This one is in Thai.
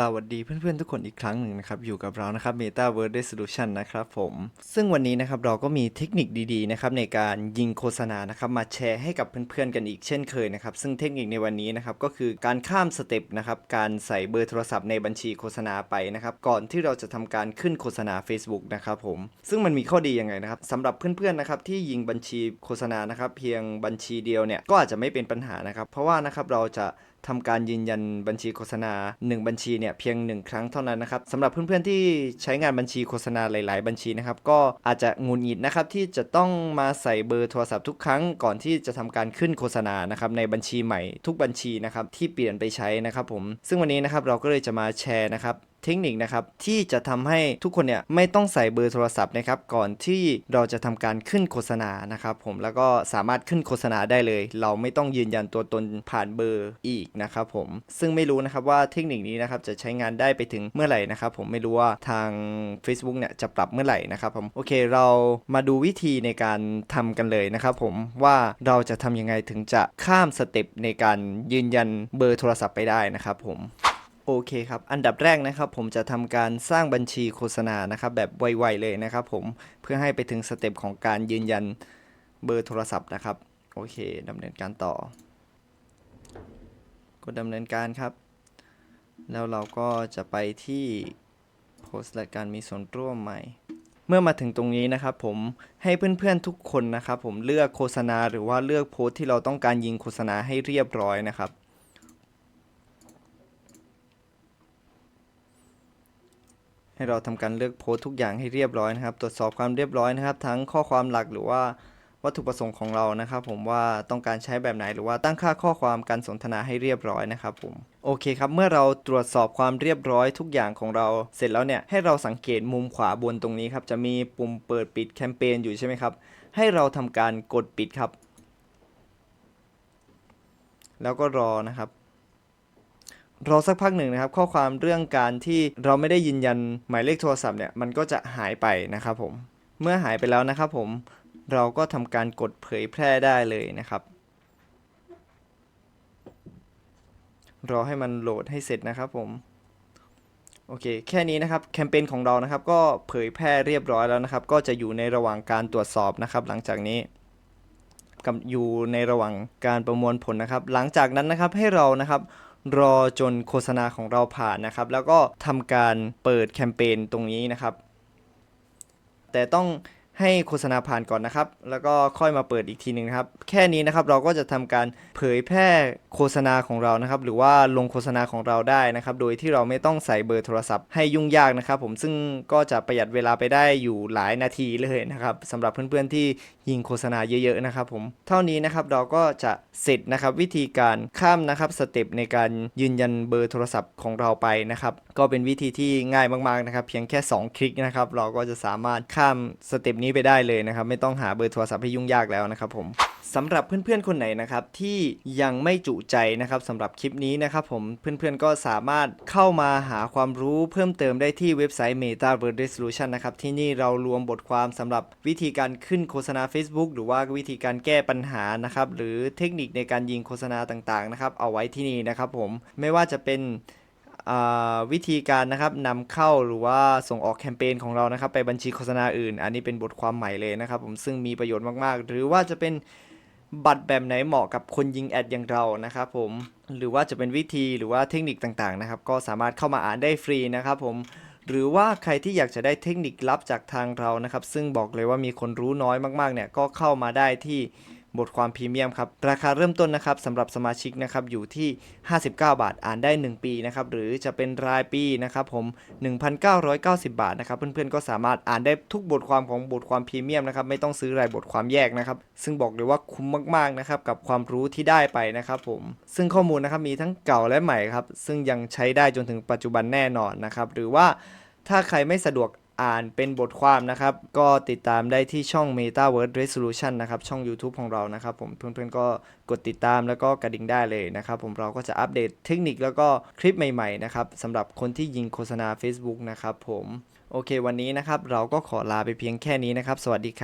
สวัสดีเพื่อนๆทุกคนอีกครั้งหนึ่งนะครับ อยู่กับเรานะครับ Metaverse Resolution นะครับผม ซึ่งวันนี้นะครับเราก็มีเทคนิคดีๆนะครับในการยิงโฆษณานะครับมาแชร์ให้กับเพื่อนๆกันอีกเช่นเคยนะครับ ซึ่งเทคนิคในวันนี้นะครับก็คือการข้ามสเต็ปนะครับการใส่เบอร์โทรศัพท์ในบัญชีโฆษณาไปนะครับก่อนที่เราจะทำการขึ้นโฆษณา Facebook นะครับผม ซึ่งมันมีข้อดียังไงนะครับสำหรับเพื่อนๆนะครับที่ยิงบัญชีโฆษณานะครับเพียงบัญชีเดียวเนี่ยก็อาจจะไม่เป็นปัญหานะครับเพราะว่านะครับเราจะ ทำการยืนยันบัญชีโฆษณา 1 บัญชีเนี่ยเพียง 1 ครั้งเท่านั้นนะครับสำหรับเพื่อนๆที่ใช้งานบัญชีโฆษณาหลาย ๆ บัญชีนะครับก็อาจจะงุนหงิดนะครับที่จะต้องมาใส่เบอร์โทรศัพท์ทุกครั้งก่อนที่จะทำการขึ้นโฆษณานะครับในบัญชีใหม่ทุกบัญชีนะครับที่เปลี่ยนไปใช้นะครับผมซึ่งวันนี้นะครับเราก็เลยจะมาแชร์นะครับ เทคนิคนะครับที่จะทำให้ทุกคนเนี่ยไม่ต้องใส่เบอร์โทรศัพท์นะครับก่อนที่เราจะทำการขึ้นโฆษณานะครับผมแล้วก็สามารถขึ้นโฆษณาได้เลย เราไม่ต้องยืนยันตัวตนผ่านเบอร์อีกนะครับผมซึ่งไม่รู้นะครับว่าเทคนิคนี้นะครับจะใช้งานได้ไปถึงเมื่อไหร่นะครับผมไม่รู้ว่าทาง Facebook เนี่ยจะปรับเมื่อไหร่นะครับผมโอเคเรามาดูวิธีในการทำกันเลยนะครับผมว่าเราจะทำยังไงถึงจะข้ามสเต็ปในการยืนยันเบอร์โทรศัพท์ไปได้นะครับผม โอเคครับ อันดับแรกนะครับผมจะทำการสร้างบัญชีโฆษณานะครับแบบไวๆเลยนะครับผมเพื่อให้ไปถึงสเต็ปของการยืนยันเบอร์โทรศัพท์นะครับ โอเคดำเนินการต่อ กดดำเนินการครับ แล้วเราก็จะไปที่โพสต์และการมีส่วนร่วมใหม่ เมื่อมาถึงตรงนี้นะครับผมให้เพื่อนๆทุกคนนะครับผมเลือกโฆษณาหรือว่าเลือกโพสต์ที่เราต้องการยิงโฆษณาให้เรียบร้อยนะครับ ให้เราทำการเลือกโพสต์ทุกอย่างให้เรียบร้อยนะครับ ตรวจสอบความเรียบร้อยนะครับ ทั้งข้อความหลักหรือว่าวัตถุประสงค์ของเรานะครับ ผมว่าต้องการใช้แบบไหนหรือว่าตั้งค่าข้อความการสนทนาให้เรียบร้อยนะครับผมโอเคครับ เมื่อเราตรวจสอบความเรียบร้อยทุกอย่างของเราเสร็จแล้วเนี่ยให้เราสังเกตมุมขวาบนตรงนี้ครับจะมีปุ่มเปิดปิดแคมเปญอยู่ใช่ไหมครับ ให้เราทำการกดปิดครับ แล้วก็รอนะครับ รอสักพักหนึ่งนะครับ ข้อความเรื่องการที่เราไม่ได้ยืนยันหมายเลขโทรศัพท์เนี่ยมันก็จะหายไปนะครับผมเมื่อหายไปแล้วนะครับผมเราก็ทำการกดเผยแพร่ได้เลยนะครับ รอให้มันโหลดให้เสร็จนะครับผมโอเค แค่นี้นะครับแคมเปญของเรานะครับ ก็เผยแพร่เรียบร้อยแล้วนะครับ ก็จะอยู่ในระหว่างการตรวจสอบนะครับ หลังจากนี้กับอยู่ในระหว่างการประมวลผลนะครับ หลังจากนั้นนะครับให้เรานะครับ รอจนโฆษณาของเราผ่านนะครับ แล้วก็ทำการเปิดแคมเปญตรงนี้นะครับ แต่ต้อง ให้โฆษณาผ่านก่อนนะครับ แล้วก็ค่อยมาเปิดอีกทีหนึ่งนะครับ แค่นี้นะครับเราก็จะทำการเผยแพร่โฆษณาของเรานะครับ หรือว่าลงโฆษณาของเราได้นะครับ โดยที่เราไม่ต้องใส่เบอร์โทรศัพท์ให้ยุ่งยากนะครับ ผมซึ่งก็จะประหยัดเวลาไปได้อยู่หลายนาทีเลยนะครับสำหรับเพื่อนๆที่ยิงโฆษณาเยอะๆนะครับ ผมเท่านี้นะครับเราก็จะเสร็จนะครับวิธีการข้ามนะครับสเต็ปในการยืนยันเบอร์โทรศัพท์ของเราไปนะครับ ก็เป็นวิธีที่ง่ายมากๆนะครับ เพียงแค่ 2 คลิกนะครับ เราก็จะสามารถข้ามสเต็ปนี้ไปได้เลยนะครับ ไม่ต้องหาเบอร์โทรศัพท์ให้ยุ่งยากแล้วนะครับผมสำหรับเพื่อนๆคนไหนนะครับที่ยังไม่จุใจนะครับสำหรับคลิปนี้นะครับผมเพื่อนๆก็สามารถเข้ามาหาความรู้เพิ่มเติมได้ที่เว็บไซต์ Metaverse Resolution นะครับที่นี่เรารวมบทความสำหรับวิธีการขึ้นโฆษณา Facebook หรือว่าวิธีการแก้ปัญหานะครับหรือเทคนิคในการยิงโฆษณาต่างๆนะครับเอาไว้ที่นี่นะครับผมไม่ว่าจะเป็น วิธีการนะครับนำเข้าหรือว่าส่งออกแคมเปญของเรานะครับ ไปบัญชีโฆษณาอื่น อันนี้เป็นบทความใหม่เลยนะครับ ผมซึ่งมีประโยชน์มากๆ หรือว่าจะเป็นบัตรแบบไหนเหมาะกับคนยิงแอดอย่างเรานะครับผมหรือว่าจะเป็นวิธีหรือว่าเทคนิคต่างๆนะครับ ก็สามารถเข้ามาอ่านได้ฟรีนะครับผมหรือว่าใครที่อยากจะได้เทคนิคลับจากทางเรานะครับ ซึ่งบอกเลยว่ามีคนรู้น้อยมากๆเนี่ยก็เข้ามาได้ที่ บทความพรีเมียมครับ ราคาเริ่มต้นนะครับสำหรับสมาชิกนะครับอยู่ที่ 59 บาทอ่านได้ 1 ปีนะครับหรือจะเป็นรายปีนะครับผม 1,990 บาทนะครับเพื่อนๆก็สามารถอ่านได้ทุกบทความของบทความพรีเมียมนะครับไม่ต้องซื้อรายบทความแยกนะครับซึ่งบอกเลยว่าคุ้มมากๆนะครับกับความรู้ที่ได้ไปนะครับผมซึ่งข้อมูลนะครับมีทั้งเก่าและใหม่ครับซึ่งยังใช้ได้จนถึงปัจจุบันแน่นอนนะครับหรือว่าถ้าใครไม่สะดวก อ่านเป็นบทความนะครับ ก็ติดตามได้ที่ช่อง Metaverse Resolution นะครับ ช่อง YouTube ของเรานะครับ ผมเพื่อนๆก็กดติดตามแล้วก็กระดิ่งได้เลยนะครับ ผมเราก็จะอัปเดตเทคนิคแล้วก็คลิปใหม่ๆนะครับสำหรับคนที่ยิงโฆษณา Facebook นะครับผม โอเค วันนี้นะครับ เราก็ขอลาไปเพียงแค่นี้นะครับ สวัสดีครับ